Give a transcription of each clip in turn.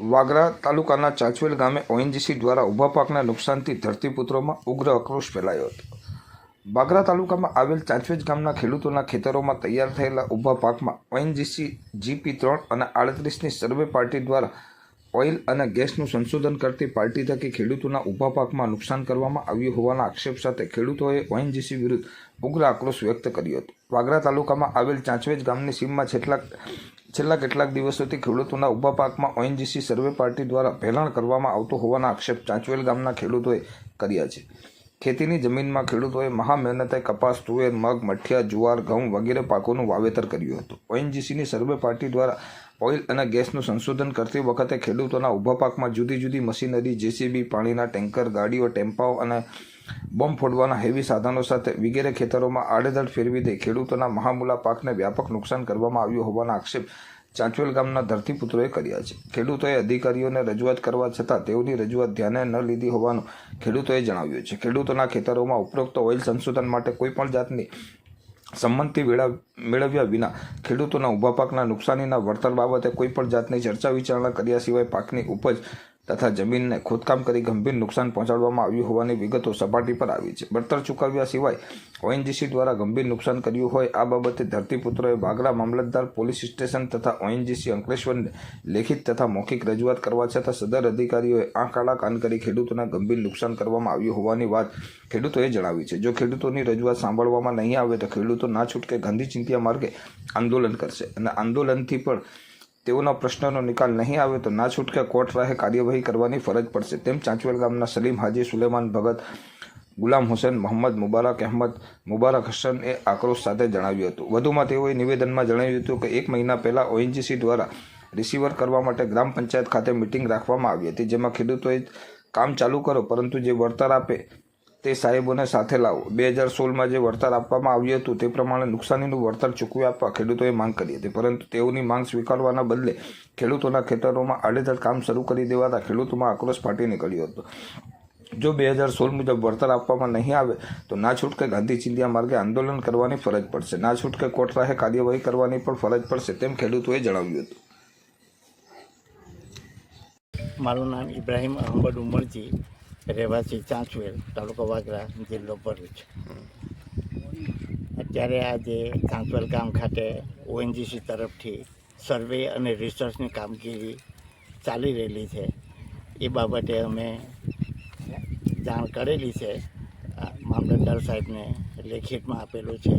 વાગરા તાલુકાના ચાચવેલ ગામે ઓએનજીસી દ્વારા ઊભા પાકના નુકસાનથી ધરતીપુત્રોમાં ઉગ્ર આક્રોશ ફેલાયો હતો. વાગરા તાલુકામાં આવેલ ચાંચવેજ ગામના ખેડૂતોના ખેતરોમાં તૈયાર થયેલા ઊભા પાકમાં ઓએનજીસી, જીપી ત્રણ અને આડત્રીસની સર્વે પાર્ટી દ્વારા ઓઇલ અને ગેસનું સંશોધન કરતી પાર્ટી થકી ખેડૂતોના ઊભા પાકમાં નુકસાન કરવામાં આવ્યું હોવાના આક્ષેપ સાથે ખેડૂતોએ ઓએનજીસી વિરુદ્ધ ઉગ્ર આક્રોશ વ્યક્ત કર્યો હતો. વાગરા તાલુકામાં આવેલ ચાંચવેજ ગામની સીમમાં છેલ્લા છેલ્લા કેટલાક દિવસોથી ખેડૂતોના ઊભા પાકમાં ઓએનજીસી સર્વે પાર્ટી દ્વારા ભેલાણ કરવામાં આવતો હોવાના આક્ષેપ ચાંચવેલ ગામના ખેડૂતોએ કર્યા છે. ખેતીની જમીનમાં ખેડૂતોએ મહા મહેનતે કપાસ, તુવેર, મગ, મઠિયા, જુવાર, ઘઉં વગેરે પાકોનું વાવેતર કર્યું હતું. ઓએનજીસીની સર્વે પાર્ટી દ્વારા ઓઇલ અને ગેસનું સંશોધન કરતી વખતે ખેડૂતોના ઊભા પાકમાં જુદી જુદી મશીનરી, જેસીબી, પાણીના ટેન્કર, ગાડીઓ, ટેમ્પાઓ અને બોમ્બ ફોડવાના હેવી સાધનો સાથે વગેરે ખેતરોમાં આડેધડ ફેરવી દઈ ખેડૂતોના મહામૂલા પાકને વ્યાપક નુકસાન કરવામાં આવ્યું હોવાના આક્ષેપ ચાંચવેલ ગામના ધરતીપુત્રોએ કર્યા છે. ખેડૂતોએ અધિકારીઓને રજૂઆત કરવા છતાં તેઓની રજૂઆત ધ્યાને ન લીધી હોવાનું ખેડૂતોએ જણાવ્યું છે. ખેડૂતોના ખેતરોમાં ઉપરોક્ત ઓઇલ સંશોધન માટે કોઈપણ જાતની સંમતિ મેળવ્યા વિના ખેડૂતોના ઊભા પાકના નુકસાનીના વળતર બાબતે કોઈપણ જાતની ચર્ચા વિચારણા કર્યા સિવાય પાકની ઉપજ તથા જમીનને ખોદકામ કરી ગંભીર નુકસાન પહોંચાડવામાં આવ્યું હોવાની વિગતો સપાટી પર આવી છે. બળતર ચૂકવ્યા સિવાય ઓએનજીસી દ્વારા ગંભીર નુકસાન કર્યું હોય આ બાબતે ધરતીપુત્રોએ બાગરા મામલતદાર, પોલીસ સ્ટેશન તથા ઓએનજીસી અંકલેશ્વરને લેખિત તથા મૌખિક રજૂઆત કરવા છતાં સદર અધિકારીઓએ આ કાળા કાન કરી ખેડૂતોના ગંભીર નુકસાન કરવામાં આવ્યું હોવાની વાત ખેડૂતોએ જણાવી છે. જો ખેડૂતોની રજૂઆત સાંભળવામાં નહીં આવે તો ખેડૂતો ના છૂટકે ગાંધી ચિંત્યા માર્ગે આંદોલન કરશે. અને આંદોલનથી પણ તેઓના પ્રશ્નનો નિકાલ નહીં આવે તો ના છૂટકે કોર્ટ રાહે કાર્યવાહી કરવાની ફરજ પડશે. તેમ ચાંચવેલ ગામના સલીમ હાજી સુલેમાન ભગત ગુલામ હુસેન મોહમ્મદ મુબારક અહેમદ મુબારક હસન એ આક્રોશ સાથે જણાવ્યું હતું. વધુમાં તેઓએ નિવેદનમાં જણાવ્યું હતું કે એક મહિના પહેલાં ઓએનજીસી દ્વારા રિસીવર કરવા માટે ગ્રામ પંચાયત ખાતે મિટિંગ રાખવામાં આવી હતી, જેમાં ખેડૂતોએ કામ ચાલુ કરો પરંતુ જે વળતર આપે તે સાહેબોને સાથે લાવો. બે હજાર સોળમાં જે વળતર આપવામાં આવ્યું હતું તે પ્રમાણે નુકસાનીનું વળતર ચૂકવી આપવા ખેડૂતોએ માંગ કરી હતી. પરંતુ તેઓની માંગ સ્વીકારવાના બદલે ખેડૂતોના ખેતરોમાં આડેધડ કામ શરૂ કરી દેવાતા ખેડૂતોમાં આક્રોશ ફાટી નીકળ્યો હતો. જો બે હજાર સોળ મુજબ વળતર આપવામાં નહીં આવે, તો ના છૂટકે ગાંધી ચિંધ્યા માર્ગે આંદોલન કરવાની ફરજ પડશે. ના છૂટકે કોર્ટ રાહે કાર્યવાહી કરવાની પણ ફરજ પડશે તેમ ખેડૂતોએ જણાવ્યું હતું. મારું નામ ઇબ્રાહિમ અહમદ ઉમરજી. રહેવાસી ચાંચવેલ, તાલુકો વાગરા, જિલ્લો ભરૂચ. અત્યારે આજે ચાંચવેલ ગામ ખાતે ઓએનજીસી તરફથી સર્વે અને રિસર્ચની કામગીરી ચાલી રહેલી છે. એ બાબતે અમે જાણ કરેલી છે. મામલતદાર સાહેબને લેખિતમાં આપેલું છે.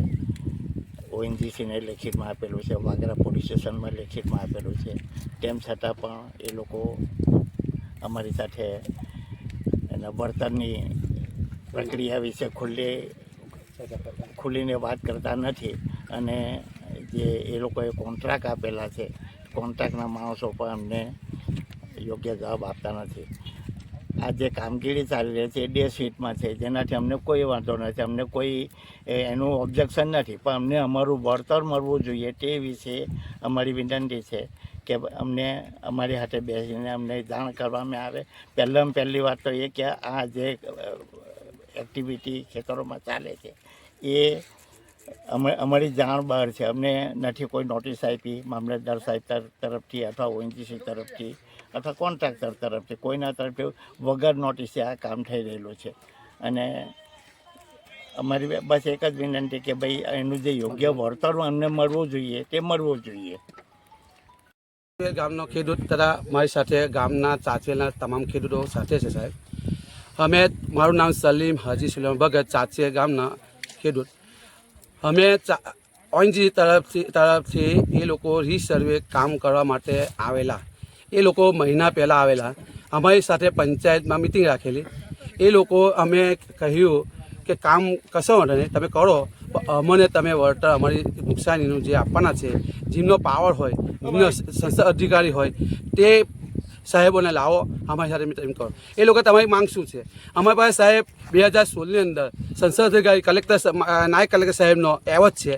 ઓએનજીસીને લેખિતમાં આપેલું છે. વાગરા પોલીસ સ્ટેશનમાં લેખિતમાં આપેલું છે. તેમ છતાં પણ એ લોકો અમારી સાથે એના વર્તનની પ્રક્રિયા વિશે ખુલ્લી ખુલીને વાત કરતા નથી. અને જે એ લોકોએ કોન્ટ્રાક્ટ આપેલા છે કોન્ટ્રાક્ટના માણસો પણ અમને યોગ્ય જવાબ આપતા નથી. આ જે કામગીરી ચાલી રહી છે, એ ડે સીટમાં છે, જેનાથી અમને કોઈ વાંધો નથી, અમને કોઈ એનું ઓબ્જેક્શન નથી, પણ અમને અમારું વળતર મળવું જોઈએ તે વિશે અમારી વિનંતી છે કે અમને અમારી હાથે બેસીને અમને જાણ કરવામાં આવે. પહેલાં પહેલી વાત તો એ કે આ જે એક્ટિવિટી ખેતરોમાં ચાલે છે, એ અમે, અમારી જાણ બહાર છે. અમને નથી કોઈ નોટિસ આપી, મામલતદાર સાહેબ તર- તરફથી અથવા ઓએનજીસી તરફથી અથવા કોન્ટ્રાક્ટર તરફથી, કોઈના તરફથી વગર નોટિસે આ કામ થઈ રહેલું છે. અને અમારી બસ એક જ વિનંતી કે ભાઈ, એનું જે યોગ્ય વળતર અમને મળવું જોઈએ, તે મળવું જોઈએ. ગામનો ખેડૂત તથા મારી સાથે ગામના ચાચેલના તમામ ખેડૂતો સાથે છે સાહેબ. અમે, મારું નામ સલીમ હાજી સુલેમ ભગત, ચાચે ગામના ખેડૂત. અમે ઓએનજી તરફથી તરફથી એ લોકો રીસર્વે કામ કરવા માટે આવેલા. એ લોકો મહિના પહેલાં આવેલા. અમારી સાથે પંચાયતમાં મિટિંગ રાખેલી. એ લોકો અમે કહ્યું કે કામ કશો વાંધો નહીં તમે કરો. અમને તમે વળતર અમારી નુકસાનીનું જે આપવાના છે જેમનો પાવર હોય જેમનો સંસ્થા અધિકારી હોય તે સાહેબોને લાવો અમારી સાથે મિટિંગ કરો. એ લોકો તમારી માંગ શું છે? અમારી પાસે સાહેબ બે હજાર સોળની અંદર સંસદ અધિકારી કલેક્ટર નાયક કલેક્ટર સાહેબનો એવોર્ડ છે.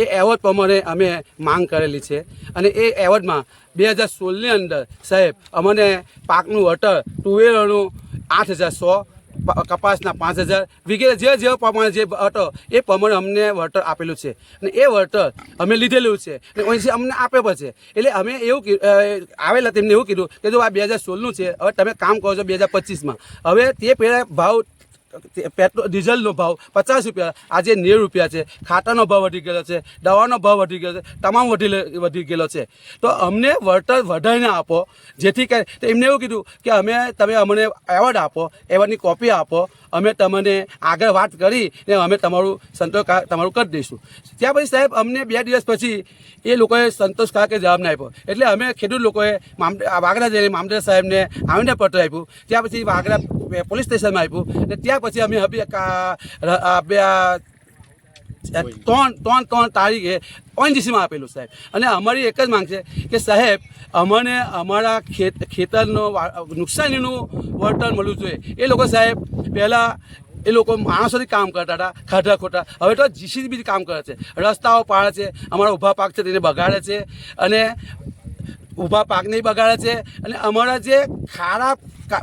એ એવોર્ડ પ્રમાણે અમે માંગ કરેલી છે. અને એ એવોર્ડમાં બે હજાર સોળની અંદર સાહેબ, અમને પાકનું વટર તુવેરોનું આઠ હજાર સો કપાસના પાંચ હજાર, વગેરે જે જે પ્રમાણે જે વટર એ પ્રમાણે અમને વટર આપેલું છે. અને એ વટર અમે લીધેલું છે. અને અહીંથી અમને આપે પણ છે. એટલે અમે એવું આવેલા તેમને એવું કીધું કે જો આ બે હજાર સોળનું છે, હવે તમે કામ કરો છો બે હજાર પચીસમાં. હવે તે પહેલાં ભાવ પેટ્રોલ ડીઝલનો ભાવ પચાસ રૂપિયા. આજે નેવું રૂપિયા છે. ખાટાનો ભાવ વધી ગયેલો છે. દવાનો ભાવ વધી ગયો છે. તમામ વધી વધી ગયેલો છે. તો અમને વળતર વધારીને આપો. જેથી કરી, તો એમને એવું કીધું કે અમે, તમે અમને એવોર્ડ આપો એવોર્ડની કોપી આપો. અમે તમને આગળ વાત કરી ને અમે તમારું સંતોષ તમારું કરી દઈશું. ત્યાં પછી સાહેબ, અમને બે દિવસ પછી એ લોકોએ સંતોષકારક જવાબ ના આપ્યો. એટલે અમે ખેડૂત લોકોએ મામલે આ જઈને મામલતદાર સાહેબને આવીને પત્ર આપ્યું. ત્યાં પછી વાગરા પોલીસ સ્ટેશનમાં આપ્યું અને ત્યાં પછી અમે હવે બે ત્રણ ત્રણ ત્રણ તારીખે ઓએનજીસીમાં આપેલું સાહેબ. અને અમારી એક જ માંગ છે કે સાહેબ, અમને અમારા ખેત, ખેતરનો નુકસાનીનું વળતર મળવું જોઈએ. એ લોકો સાહેબ, પહેલાં એ લોકો માણસોથી કામ કરતા હતા, ખાધા ખોટા. હવે તો જીસીબી કામ કરે છે. રસ્તાઓ પાડે છે, અમારા ઊભા પાક છે, તેને બગાડે છે. અને ઊભા પાકને બગાડે છે અને અમારા જે ખારા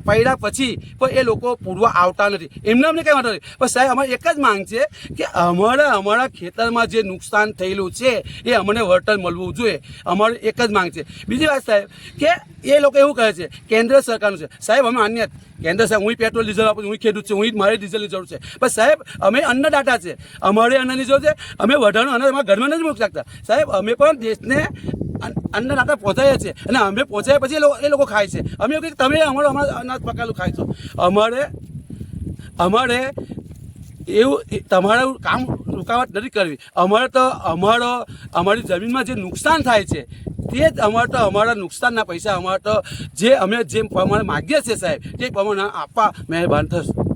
પડ્યા પછી પણ એ લોકો પૂરવા આવતા નથી. એમને અમને કંઈ વાંધો નથી પણ સાહેબ, અમારી એક જ માંગ છે કે અમારા અમારા ખેતરમાં જે નુકસાન થયેલું છે એ અમને વળતર મળવું જોઈએ. અમારી એક જ માંગ છે. બીજી વાત સાહેબ, કે એ લોકો એવું કહે છે, કેન્દ્ર સરકારનું છે. સાહેબ, અમે અન્ય કેન્દ્ર સરકાર, હું પેટ્રોલ, ડીઝલ આપું હું ખેડૂત છું, હું મારે ડીઝલની જરૂર છે. પણ સાહેબ, અમે અન્નદાતા છે. અમારે અન્નની જરૂર છે. અમે વધારાનું અનાજ અમારા ઘરમાં નથી મૂકી શકતા. સાહેબ, અમે પણ દેશને અન્ન- આપણે પહોંચાઈએ છીએ. અને અમે પહોંચાડ્યા પછી એ લોકો ખાય છે. અમે એવું કે તમે અમારો, અમારા અનાજ પકાયેલું છો. અમારે અમારે એવું તમારું કામ રૂકાવટ નથી કરવી. અમારે તો અમારો, અમારી જમીનમાં જે નુકસાન થાય છે, તે જ અમારે તો અમારા નુકસાનના પૈસા, અમારે તો જે અમે જેમ પ્રમાણે માગીએ છીએ સાહેબ, તે પ્રમાણે આપવા મહેરબાન થશે.